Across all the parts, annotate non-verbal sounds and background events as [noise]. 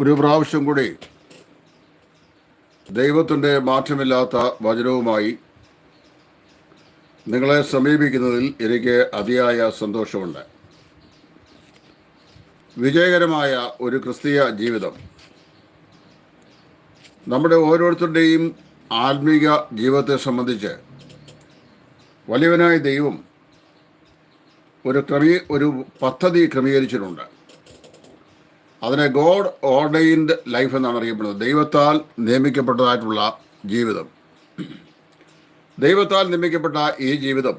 ഒരു പ്രാവശ്യം കൂടി ദൈവത്തിന്റെ മാറ്റമില്ലാത്ത വചനവുമായി നിങ്ങളെ സമീപിക്കുന്നതിൽ എനിക്ക് അതിയായ സന്തോഷമുണ്ട്. വിജയകരമായ ഒരു ക്രിസ്തീയ ജീവിതം നമ്മുടെ ഓരോരുത്തരുടെയും ആത്മീക ജീവിതത്തെ സംബന്ധിച്ച് വലിയവനായ ദൈവം ഒരു ക്രമീ ഒരു പദ്ധതി ക്രമീകരിച്ചിട്ടുണ്ട്. അതിനെ ഗോഡ് ഓർഡൈൻഡ് ലൈഫ് എന്നാണ് അറിയപ്പെടുന്നത്. ദൈവത്താൽ നിയമിക്കപ്പെട്ടതായിട്ടുള്ള ജീവിതം. ദൈവത്താൽ നിയമിക്കപ്പെട്ട ഈ ജീവിതം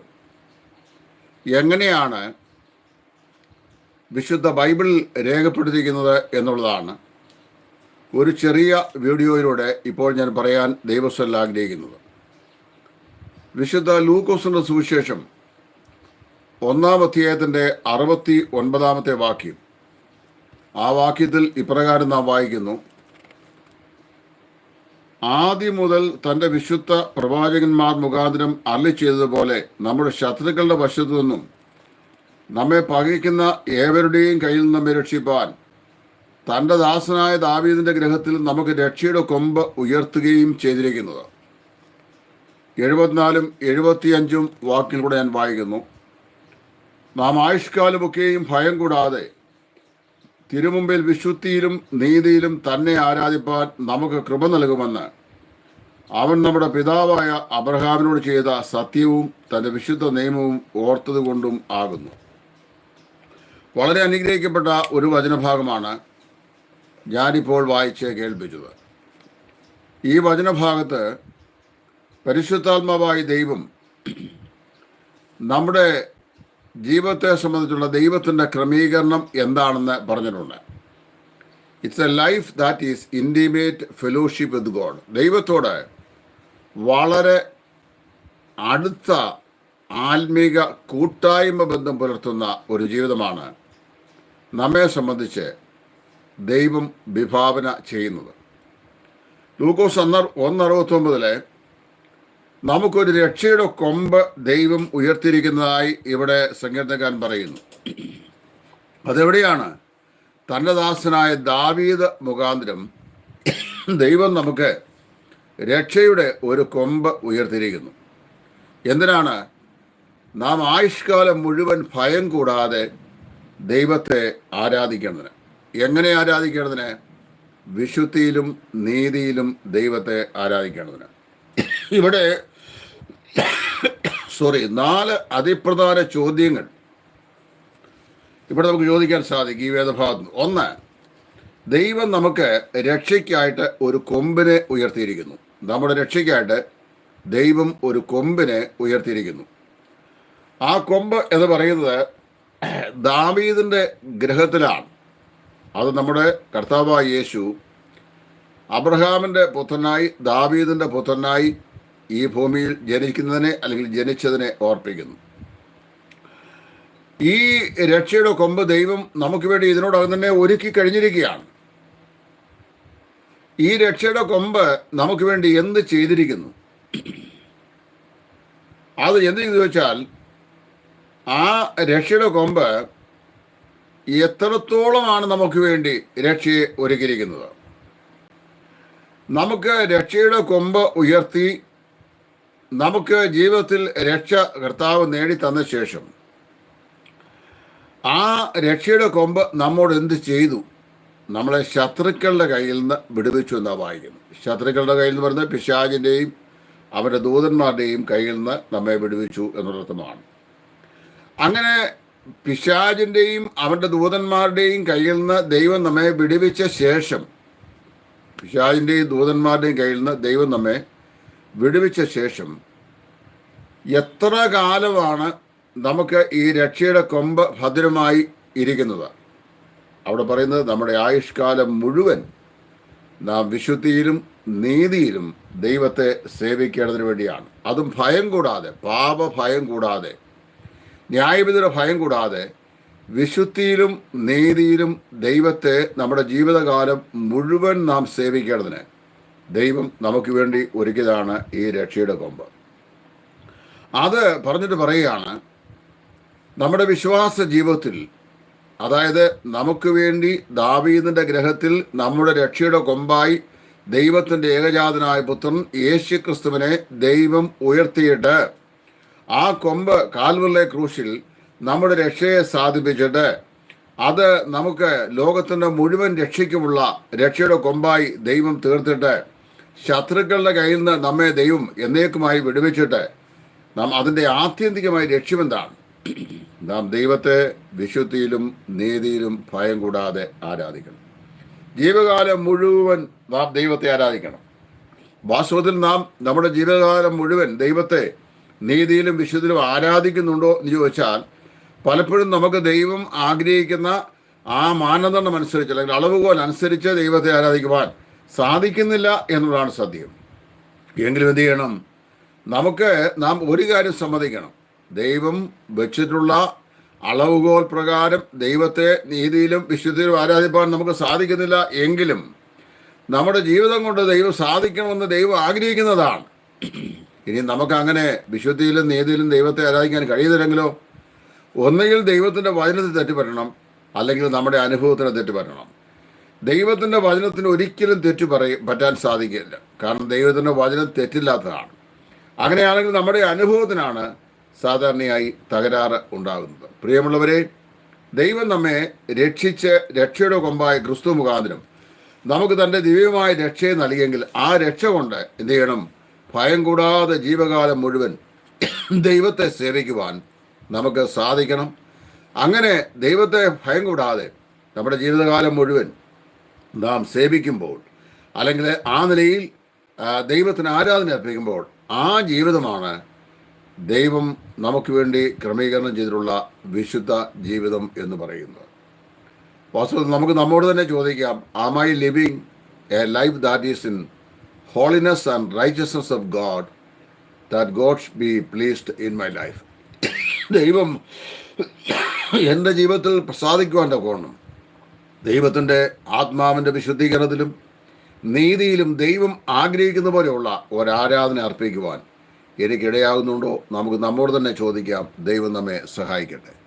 എങ്ങനെയാണ് വിശുദ്ധ ബൈബിൾ രേഖപ്പെടുത്തിയിരിക്കുന്നത് എന്നുള്ളതാണ് ഒരു ചെറിയ വീഡിയോയിലൂടെ ഇപ്പോൾ ഞാൻ പറയാൻ ദൈവസ്വല്ല ആഗ്രഹിക്കുന്നത്. വിശുദ്ധ ലൂക്കോസിന്റെ സുവിശേഷം ഒന്നാം അധ്യായത്തിന്റെ അറുപത്തി ഒൻപതാമത്തെ വാക്യം. ആ വാക്യത്തിൽ ഇപ്രകാരം നാം വായിക്കുന്നു. ആദ്യം മുതൽ തന്റെ വിശുദ്ധ പ്രവാചകന്മാർ മുഖാന്തരം അല്ലി ചെയ്തതുപോലെ നമ്മുടെ ശത്രുക്കളുടെ വശത്തു നിന്നും നമ്മെ പകയ്ക്കുന്ന ഏവരുടെയും കയ്യിൽ നിന്നും രക്ഷിപ്പാൻ തന്റെ ദാസനായ ദാവീദിന്റെ ഗ്രഹത്തിൽ നമുക്ക് രക്ഷയുടെ കൊമ്പ് ഉയർത്തുകയും ചെയ്തിരിക്കുന്നത്. എഴുപത്തിനാലും എഴുപത്തിയഞ്ചും വാക്കിൽ കൂടെ ഞാൻ വായിക്കുന്നു. നാം ആയുഷ്കാലമൊക്കെയും ഭയം കൂടാതെ തിരുമുമ്പിൽ വിശുദ്ധിയിലും നീതിയിലും തന്നെ ആരാധിപ്പാൻ നമുക്ക് കൃപ നൽകുമെന്ന് അവൻ നമ്മുടെ പിതാവായ അബ്രഹാമിനോട് ചെയ്ത സത്യവും തന്റെ വിശുദ്ധ നിയമവും ഓർത്തതുകൊണ്ടും ആകുന്നു. വളരെ അനുഗ്രഹിക്കപ്പെട്ട ഒരു വചനഭാഗമാണ് ഞാനിപ്പോൾ വായിച്ച് കേൾപ്പിച്ചത്. ഈ വചനഭാഗത്ത് പരിശുദ്ധാത്മാവായ ദൈവം നമ്മുടെ ജീവിതത്തെ സംബന്ധിച്ചുള്ള ദൈവത്തിന്റെ ക്രമീകരണം എന്താണെന്ന് പറഞ്ഞിട്ടുണ്ട്. It's a life that is intimate fellowship with God ദൈവത്തോട് വളരെ അടുത്ത ആത്മീക കൂട്ടായ്മ ബന്ധം പുലർത്തുന്ന ഒരു ജീവിതമാണ് നമ്മെ സംബന്ധിച്ച് ദൈവം വിഭാവന ചെയ്യുന്നത്. ലൂക്കോസ് ഒന്നർ ഒന്നറുപത്തൊമ്പതിലെ നമുക്കൊരു രക്ഷയുടെ കൊമ്പ് ദൈവം ഉയർത്തിയിരിക്കുന്നതായി ഇവിടെ സങ്കീർത്തകാരൻ പറയുന്നു. അതെവിടെയാണ്? തന്റെ ദാസനായ ദാവീദ് മുഖാന്തരം ദൈവം നമുക്ക് രക്ഷയുടെ ഒരു കൊമ്പ് ഉയർത്തിയിരിക്കുന്നു. എന്തിനാണ്? നാം ആയുഷ്കാലം മുഴുവൻ ഭയം കൂടാതെ ദൈവത്തെ ആരാധിക്കേണ്ടതിന് എങ്ങനെ ആരാധിക്കേണ്ടതിന്? വിശുദ്ധിയിലും നീതിയിലും ദൈവത്തെ ആരാധിക്കേണ്ടതിന്. ഇവിടെ [coughs] സോറി നാല് അതിപ്രധാന ചോദ്യങ്ങൾ. ഇവിടെ നമുക്ക് ചോദിക്കാൻ സാധിക്കും ഈ വേദഭാഗത്ത് ഒന്ന് ദൈവം നമുക്ക് രക്ഷയ്ക്കായിട്ട് ഒരു കൊമ്പിനെ ഉയർത്തിയിരിക്കുന്നു. നമ്മുടെ രക്ഷയ്ക്കായിട്ട് ദൈവം ഒരു കൊമ്പിനെ ഉയർത്തിയിരിക്കുന്നു. ആ കൊമ്പ് എന്ന് പറയുന്നത് [coughs] ദാവീദിന്റെ ഗ്രഹത്തിലാണ്. അത് നമ്മുടെ കർത്താവായ യേശു അബ്രഹാമിന്റെ പുത്രനായി ദാവീദിന്റെ പുത്രനായി ഈ ഭൂമിയിൽ ജനിക്കുന്നതിനെ അല്ലെങ്കിൽ ജനിച്ചതിനെ ഓർപ്പിക്കുന്നു. ഈ രക്ഷയുടെ കൊമ്പ് ദൈവം നമുക്ക് വേണ്ടി ഇതിനോടകം തന്നെ ഒരുക്കി കഴിഞ്ഞിരിക്കുകയാണ്. ഈ രക്ഷയുടെ കൊമ്പ് നമുക്ക് വേണ്ടി എന്ത് ചെയ്തിരിക്കുന്നു? അത് എന്ത് ചെയ്തു വെച്ചാൽ ആ രക്ഷയുടെ കൊമ്പ് എത്രത്തോളമാണ് നമുക്ക് വേണ്ടി രക്ഷയെ ഒരുക്കിയിരിക്കുന്നത്? നമുക്ക് രക്ഷയുടെ കൊമ്പ് ഉയർത്തി നമുക്ക് ജീവിതത്തിൽ രക്ഷ കർത്താവ് നേടി തന്ന ശേഷം ആ രക്ഷയുടെ കൊമ്പ് നമ്മോട് എന്ത് ചെയ്തു? നമ്മളെ ശത്രുക്കളുടെ കയ്യിൽ നിന്ന് വിടുവിച്ചു എന്നാണ് വായിക്കുന്നു. ശത്രുക്കളുടെ കയ്യിൽ നിന്ന് പറയുന്നത് പിശാജിന്റെയും അവരുടെ ദൂതന്മാരുടെയും കയ്യിൽ നിന്ന് നമ്മെ വിടുവിച്ചു എന്നുള്ളർത്ഥമാണ് അങ്ങനെ പിശാജിന്റെയും അവരുടെ ദൂതന്മാരുടെയും കയ്യിൽ നിന്ന് ദൈവം നമ്മെ വിടുവിച്ച ശേഷം പിശാജിന്റെയും ദൂതന്മാരുടെയും കയ്യിൽ നിന്ന് ദൈവം നമ്മെ വിടുവിച്ച ശേഷം എത്ര കാലമാണ് നമുക്ക് ഈ രക്ഷയുടെ കൊമ്പ് ഭദ്രമായി ഇരിക്കുന്നത്? അവിടെ പറയുന്നത് നമ്മുടെ ആയുഷ്കാലം മുഴുവൻ നാം വിശുദ്ധിയിലും നീതിയിലും ദൈവത്തെ സേവിക്കേണ്ടതിന് വേണ്ടിയാണ്. അതും ഭയം കൂടാതെ പാപ ഭയം കൂടാതെ ന്യായവിധിയുടെ ഭയം കൂടാതെ വിശുദ്ധിയിലും നീതിയിലും ദൈവത്തെ നമ്മുടെ ജീവിതകാലം മുഴുവൻ നാം സേവിക്കേണ്ടതിന് ദൈവം നമുക്ക് വേണ്ടി ഒരുക്കിയതാണ് ഈ രക്ഷയുടെ കൊമ്പ്. അത് പറഞ്ഞിട്ട് പറയുകയാണ് നമ്മുടെ വിശ്വാസ ജീവിതത്തിൽ അതായത് നമുക്ക് വേണ്ടി ദാവീദിന്റെ ഗ്രഹത്തിൽ നമ്മുടെ രക്ഷയുടെ കൊമ്പായി ദൈവത്തിന്റെ ഏകജാതനായ പുത്രൻ യേശു ക്രിസ്തുവിനെ ദൈവം ഉയർത്തിയിട്ട് ആ കൊമ്പ് കാൽവറിലെ ക്രൂശിൽ നമ്മുടെ രക്ഷയെ സാധിപ്പിച്ചിട്ട് അത് നമുക്ക് ലോകത്തിന്റെ മുഴുവൻ രക്ഷയ്ക്കുമുള്ള രക്ഷയുടെ കൊമ്പായി ദൈവം തീർത്തിട്ട് ശത്രുക്കളുടെ കയ്യിൽ നിന്ന് നമ്മെ ദൈവം എന്നേക്കുമായി വിടുവിച്ചിട്ട് നാം അതിന്റെ ആത്യന്തികമായ ലക്ഷ്യമെന്താണ്? നാം ദൈവത്തെ വിശുദ്ധിയിലും നീതിയിലും ഭയം കൂടാതെ ആരാധിക്കണം. ജീവകാലം മുഴുവൻ നാം ദൈവത്തെ ആരാധിക്കണം. വാസ്തവത്തിൽ നാം നമ്മുടെ ജീവകാലം മുഴുവൻ ദൈവത്തെ നീതിയിലും വിശുദ്ധിയിലും ആരാധിക്കുന്നുണ്ടോ എന്ന് ചോദിച്ചാൽ പലപ്പോഴും നമുക്ക് ദൈവം ആഗ്രഹിക്കുന്ന ആ മാനദണ്ഡം അനുസരിച്ച് അല്ലെങ്കിൽ അളവുകോൽ അനുസരിച്ച് ദൈവത്തെ ആരാധിക്കുവാൻ സാധിക്കുന്നില്ല എന്നുള്ളതാണ് സത്യം. എങ്കിലും എന്ത് ചെയ്യണം? നമുക്ക് നാം ഒരു കാര്യം സമ്മതിക്കണം. ദൈവം വെച്ചിട്ടുള്ള അളവുകോൽ പ്രകാരം ദൈവത്തെ നീതിയിലും വിശുദ്ധിയിലും ആരാധിപ്പാൻ നമുക്ക് സാധിക്കുന്നില്ല എങ്കിലും നമ്മുടെ ജീവിതം കൊണ്ട് ദൈവം സാധിക്കണമെന്ന് ദൈവം ആഗ്രഹിക്കുന്നതാണ്. ഇനി നമുക്ക് അങ്ങനെ വിശുദ്ധിയിലും നീതിയിലും ദൈവത്തെ ആരാധിക്കാൻ കഴിയുന്നില്ലെങ്കിലോ? ഒന്നുകിൽ ദൈവത്തിന്റെ വചനത്തിൽ തെറ്റുപറ്റണം അല്ലെങ്കിൽ നമ്മുടെ അനുഭവത്തിന് തെറ്റുപറ്റണം. ദൈവത്തിന്റെ വചനത്തിന് ഒരിക്കലും തെറ്റു പറയ പറ്റാൻ സാധിക്കില്ല. കാരണം ദൈവത്തിന്റെ വചനം തെറ്റില്ലാത്തതാണ്. അങ്ങനെയാണെങ്കിൽ നമ്മുടെ അനുഭവത്തിനാണ് സാധാരണയായി തകരാറ് ഉണ്ടാകുന്നത്. പ്രിയമുള്ളവരെ ദൈവം നമ്മെ രക്ഷിച്ച് രക്ഷയുടെ കൊമ്പായ ക്രിസ്തു മുഖാന്തരം നമുക്ക് തന്റെ ദിവ്യമായ രക്ഷയെ നൽകിയെങ്കിൽ ആ രക്ഷ കൊണ്ട് എന്ത് ചെയ്യണം? ഭയം കൂടാതെ ജീവകാലം മുഴുവൻ ദൈവത്തെ സേവിക്കുവാൻ നമുക്ക് സാധിക്കണം. അങ്ങനെ ദൈവത്തെ ഭയം കൂടാതെ നമ്മുടെ ജീവിതകാലം മുഴുവൻ നാം സേവിക്കുമ്പോൾ അല്ലെങ്കിൽ ആ നിലയിൽ ദൈവത്തിന് ആരാധന അർപ്പിക്കുമ്പോൾ ആ ജീവിതമാണ് ദൈവം നമുക്ക് വേണ്ടി ക്രമീകരണം ചെയ്തിട്ടുള്ള വിശുദ്ധ ജീവിതം എന്ന് പറയുന്നത്. വാസ്തവത്തിൽ നമുക്ക് നമ്മോട് തന്നെ ചോദിക്കാം ആ my living a life that is in holiness and righteousness of God that God be pleased in my life ദൈവം എന്റെ ജീവിതത്തിൽ പ്രസാദിക്കുവാൻ തക്കോണം ദൈവത്തിന്റെ ആത്മാവിന്റെ വിശുദ്ധീകരണത്തിലും നീതിയിലും ദൈവം ആഗ്രഹിക്കുന്ന പോലെയുള്ള ഒരാരാധന അർപ്പിക്കുവാൻ എനിക്കിടയാകുന്നുണ്ടോ? നമുക്ക് നമ്മോട് തന്നെ ചോദിക്കാം. ദൈവം നമ്മെ സഹായിക്കട്ടെ.